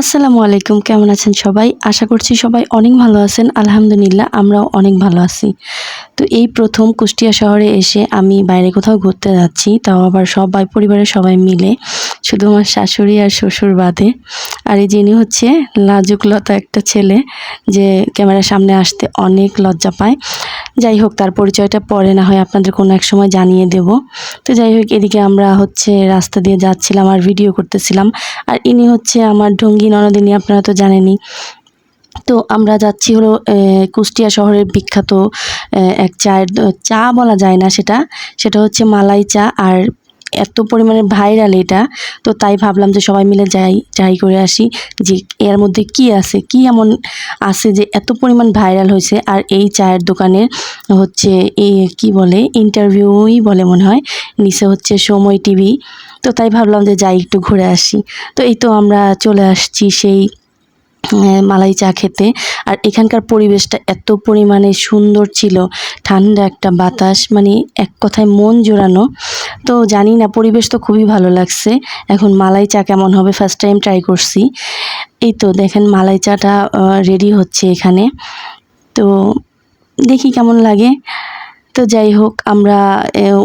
আসসালামু আলাইকুম, কেমন আছেন সবাই? আশা করছি সবাই অনেক ভালো আছেন। আলহামদুলিল্লাহ, আমরাও অনেক ভালো আছি। তো এই প্রথম কুষ্টিয়া শহরে এসে আমি বাইরে কোথাও ঘুরতে যাচ্ছি, তাও আবার সবাই, পরিবারের সবাই মিলে। শুধু আমার শাশুড়ি আর শ্বশুর বাদে। আর এই যিনি হচ্ছে লাজুকলতা একটা ছেলে যে ক্যামেরার সামনে আসতে অনেক লজ্জা পায়। যাই হোক, তার পরিচয়টা পরে না হয় আপনাদের কোনো এক সময় জানিয়ে দেব। তো যাই হোক, এদিকে আমরা হচ্ছে রাস্তা দিয়ে যাচ্ছিলাম আর ভিডিও করতেছিলাম। আর ইনি হচ্ছে আমার ঢঙ্গি ননদিনী, আপনারা তো জানেনই। তো আমরা যাচ্ছি হলো কুষ্টিয়া শহরের বিখ্যাত এক চায়ের চা বলা যায় না সেটা। সেটা হচ্ছে মালাই চা আর এত পরিমাণে ভাইরাল এটা। তো তাই ভাবলাম যে সবাই মিলে যাই ট্রাই করে আসি যে এর মধ্যে কি আছে, কি এমন আছে যে এত পরিমাণ ভাইরাল হয়েছে। আর এই চায়ের দোকানের হচ্ছে এই কি বলে ইন্টারভিউই বলে মনে হয়, নিচে হচ্ছে সময় টিভি। তো তাই ভাবলাম যে যাই একটু ঘুরে আসি। তো এই তো আমরা চলে আসছি সেই মালাই চা খেতে। আর এখানকার পরিবেশটা এত পরিমাণে সুন্দর ছিল। ঠান্ডা একটা বাতাস মানে এক কথায় মন জোড়ানো। তো জানি না, পরিবেশ তো খুবই ভালো লাগছে। এখন মালাই চা কেমন হবে ফার্স্ট টাইম ট্রাই করছি। এই তো দেখেন মালাই চাটা রেডি হচ্ছে এখানে। তো দেখি কেমন লাগে। তো যাই হোক, আমরা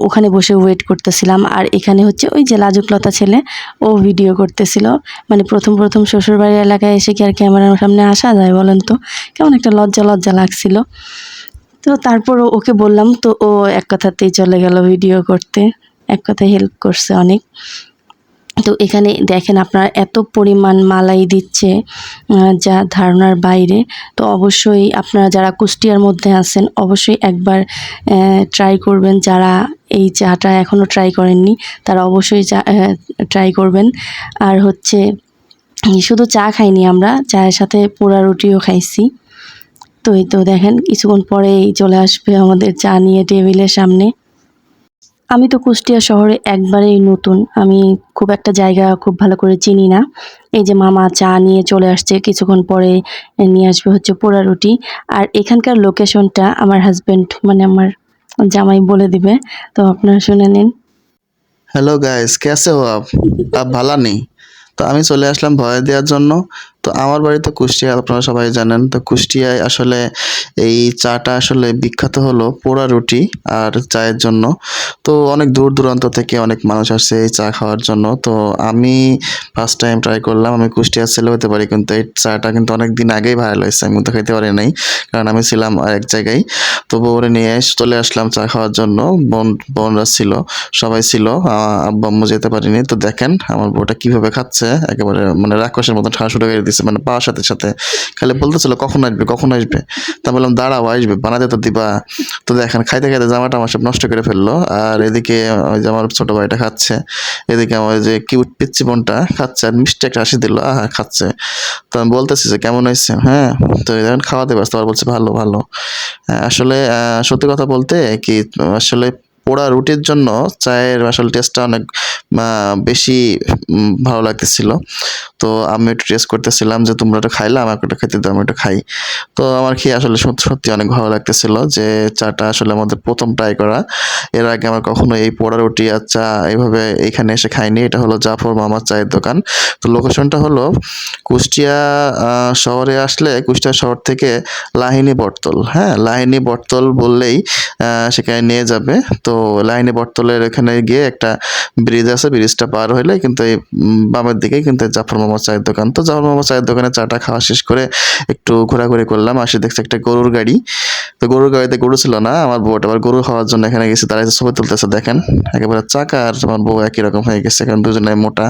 ওখানে বসে ওয়েট করতেছিলাম। আর এখানে হচ্ছে ওই যে লাজুকলতা ছেলে, ও ভিডিও করতেছিল। মানে প্রথম প্রথম শ্বশুরবাড়ি এলাকায় এসে কি আর ক্যামেরার সামনে আসা যায় বলেন তো? কেমন একটা লজ্জা লজ্জা লাগছিল। তো তারপর ওকে বললাম, তো ও এক কথাতেই চলে গেল ভিডিও করতে। এক কথায় হেল্প করছে অনেক। তো এখানে দেখেন আপনার এত পরিমাণ মালাই দিচ্ছে যা ধারণার বাইরে। তো অবশ্যই আপনারা যারা কুষ্টিয়ার মধ্যে আছেন, অবশ্যই একবার ট্রাই করবেন। যারা এই চাটা এখনও ট্রাই করেননি, তারা অবশ্যই চা ট্রাই করবেন। আর হচ্ছে, শুধু চা খাইনি আমরা, চায়ের সাথে পোড়া রুটিও খাইছি। তো এই তো দেখেন, কিছুক্ষণ পরেই চলে আসবে আমাদের চা নিয়ে টেবিলের সামনে। আমি তো কুষ্টিয়া শহরে একবারেই নতুন। আমি খুব একটা জায়গা খুব ভালো করে চিনি না। এই যে মামা চা নিয়ে চলে আসছে, কিছুক্ষণ পরে নিয়ে আসবে হচ্ছে পোড়া রুটি। আর এখানকার লোকেশনটা আমার হাজব্যান্ড মানে আমার জামাই বলে দিবে। তো আপনারা শুনে নিন। হ্যালো গাইস কেসে হো আপ? আপ ভালো নেই। তো আমি চলে আসলাম ভয় দেওয়ার জন্য। তো আমার বাড়ি তো কুষ্টিয়া, আপনারা সবাই জানেন। তো কুষ্টিয়ায় আসলে এই চাটা আসলে বিখ্যাত হলো পোড়া রুটি আর চায়ের জন্য। তো অনেক দূর দূরান্ত থেকে অনেক মানুষ আসছে এই চা খাওয়ার জন্য। তো আমি ফার্স্ট টাইম ট্রাই করলাম। আমি কুষ্টিয়ার ছেলে হতে পারি, কিন্তু এই চাটা কিন্তু অনেক দিন আগেই ভাইরাল হয়েছে। আমি কিন্তু খেতে পারি নাই, কারণ আমি ছিলাম এক জায়গায়। তো বউরে নিয়ে চলে আসলাম চা খাওয়ার জন্য। বোন, বোনরা ছিল, সবাই ছিল। আব্বা আম্মু যেতে পারিনি। তো দেখেন আমার বউটা কীভাবে খাচ্ছে, একেবারে মানে রাক্ষসের মতন খাওয়া শুরু দিচ্ছে মানে পাওয়ার সাথে সাথে। খালি বলতেছিল কখন আসবে কখন আসবে? তা বললাম দাঁড়াও আসবে বানাতে তো দিবা। তো দেখেন খাইতে খাইতে জামাটা আমার সব নষ্ট করে ফেলল। আর এদিকে ওই যে আমার ছোট ভাইটা খাচ্ছে এদিকে আমার যে কিউট পিচ্ছি বোনটা খাচ্ছে আর মিষ্টি একটা হাসি দিল আহা খাচ্ছে। তো আমি বলতেছি যে কেমন হয়েছে? হ্যাঁ তো দেখেন খাওয়াতে ব্যস্ত আর বলছে ভালো ভালো। হ্যাঁ, আসলে সত্যি কথা বলতে কি আসলে পোড়া রুটির জন্য চায়ের আসলে টেস্টটা অনেক বেশি ভালো লাগতেছিল। তো আমি একটু টেস্ট করতেছিলাম যে তোমরা একটু খাইলে, আমাকে একটু খেতে দাও, আমি একটু খাই। তো আমার খেয়ে আসলে সত্যি সত্যি অনেক ভালো লাগতেছিল যে চাটা আসলে আমাদের প্রথম ট্রাই করা। এর আগে আমার কখনো এই পোড়া রুটি আর চা এইভাবে এখানে এসে খাইনি। এটা হলো জাফর মামার চায়ের দোকান। তো লোকেশনটা হলো কুষ্টিয়া শহরে আসলে কুষ্টিয়া শহর থেকে লাহিনী বটতল। হ্যাঁ লাহিনী বটতল বললেই সেখানে নিয়ে যাবে। তো লাহিনী বটতলের এখানে গিয়ে একটা ব্রিজ আছে ব্রিজটা পার হইলে কিন্তু এই বামের দিকে কিন্তু জাফর মামা চায়ের দোকান। তো জাফর মামা চায়ের দোকানে চাটা খাওয়া শেষ করে একটু ঘোরাঘুরি করলাম আসে দেখছি একটা গরুর গাড়ি। তো গরুর গাড়িতে গরু ছিল না আমার বউটা আবার গরু খাওয়ার জন্য এখানে গেছে দাঁড়িয়ে ছবি তুলতেছে দেখেন। একেবারে চাকা আর আমার বউ একই রকম হয়ে গেছে কারণ দুজনে মোটা।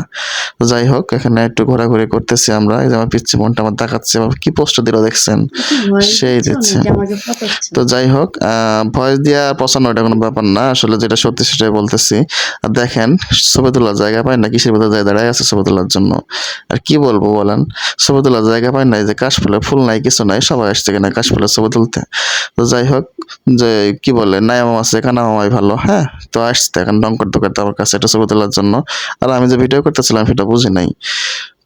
তো যাই হোক এখানে একটু ঘোরাঘুরি করতেছি আমরা এই যে আমার পিচ্ছি বোনটা আমার দেখাচ্ছে কি পোস্ট দিল দেখছেন? সেই দিচ্ছে তো যাই হোক ভয়েস দিয়া পছন্দ এটা কোনো ব্যাপার না আসলে যেটা সত্যি সেটাই বলতেছি। আর দেখেন তোলার জায়গা পায় না, কিসের ভিতরে দাঁড়ায় আছে তোলার জন্য? আর কি বলব বলেন? তোলার জায়গা পায় না এই যে কাশফুলের ফুল নাই, কিছু নাই, সবাই আসছে কিনা কাশফুলের ছবি তুলতে। তো যাই হোক, যে কি বলে নায়াম আছে কানা মামাই ভালো হ্যাঁ? তো আসছে, এখন ডঙ্কর দোকার আমার কাছে এটা ছবি তোলার জন্য। আর আমি যে ভিডিও করতেছিলাম, সেটা বুঝি নাই।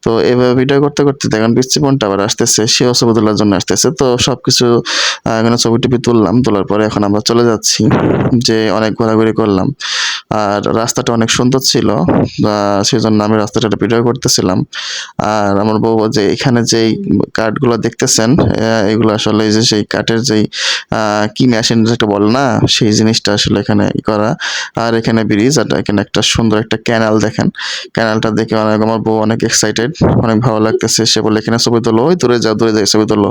তো এভাবে ভিডিও করতে করতে দেখেন বৃষ্টি বোনটা আবার আসতেছে সেও ছবি তোলার জন্য আসতেছে। তো সব কিছু এখানে ছবি টবি তুললাম, তোলার পরে এখন আমরা চলে যাচ্ছি, যে অনেক ঘোরাঘুরি করলাম। আর রাস্তাটা অনেক সুন্দর ছিল সেই জন্য আমি রাস্তাটা ভিডিও করতেছিলাম। আর আমার বউ যে এখানে যেই কাঠগুলো দেখতেছেন এগুলো আসলে যে সেই কাঠের যেই কি মেশিন যেটা বলে না, সেই জিনিসটা আসলে এখানে করা। আর এখানে ব্রিজ আর এখানে একটা সুন্দর একটা ক্যানাল দেখেন। ক্যানালটা দেখে অনেক, আমার বউ অনেক এক্সাইটেড অনেক ভালো লাগতেছে। সে বলে এখানে ছবি তোলো ওই দূরে যাও দূরে যাই ছবি তোলো।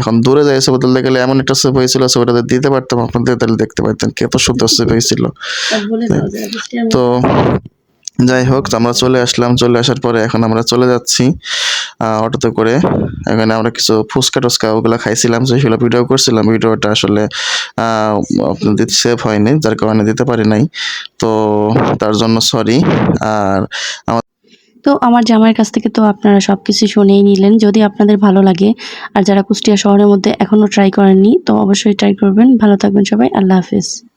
এখন দূরে যাই ছবি তুলতে গেলে এমন একটা ছবি হয়েছিল ছবিটা দিতে পারতাম আপনাদের তাহলে দেখতে পারতেন কত সুন্দর ছবি হয়েছিল। তো যাই হোক আমরা চলে আসলাম চলে আসার পরে এখন আমরা চলে যাচ্ছি অটোতে করে। এখানে আমরা কিছু ফুচকা টুচকা ওগুলো খাইছিলাম সেগুলো ভিডিও করছিলাম। ভিডিওটা আসলে আপনাদের সেভ হয়নি যার কারণে দিতে পারি নাই। তো তার জন্য সরি আর তো আমার জামাইয়ের কাছ থেকে তো আপনারা সব কিছু শুনেই নিলেন, যদি আপনাদের ভালো লাগে। আর যারা কুষ্টিয়া শহরের মধ্যে এখনও ট্রাই করেননি, তো অবশ্যই ট্রাই করবেন। ভালো থাকবেন সবাই, আল্লাহ হাফিজ।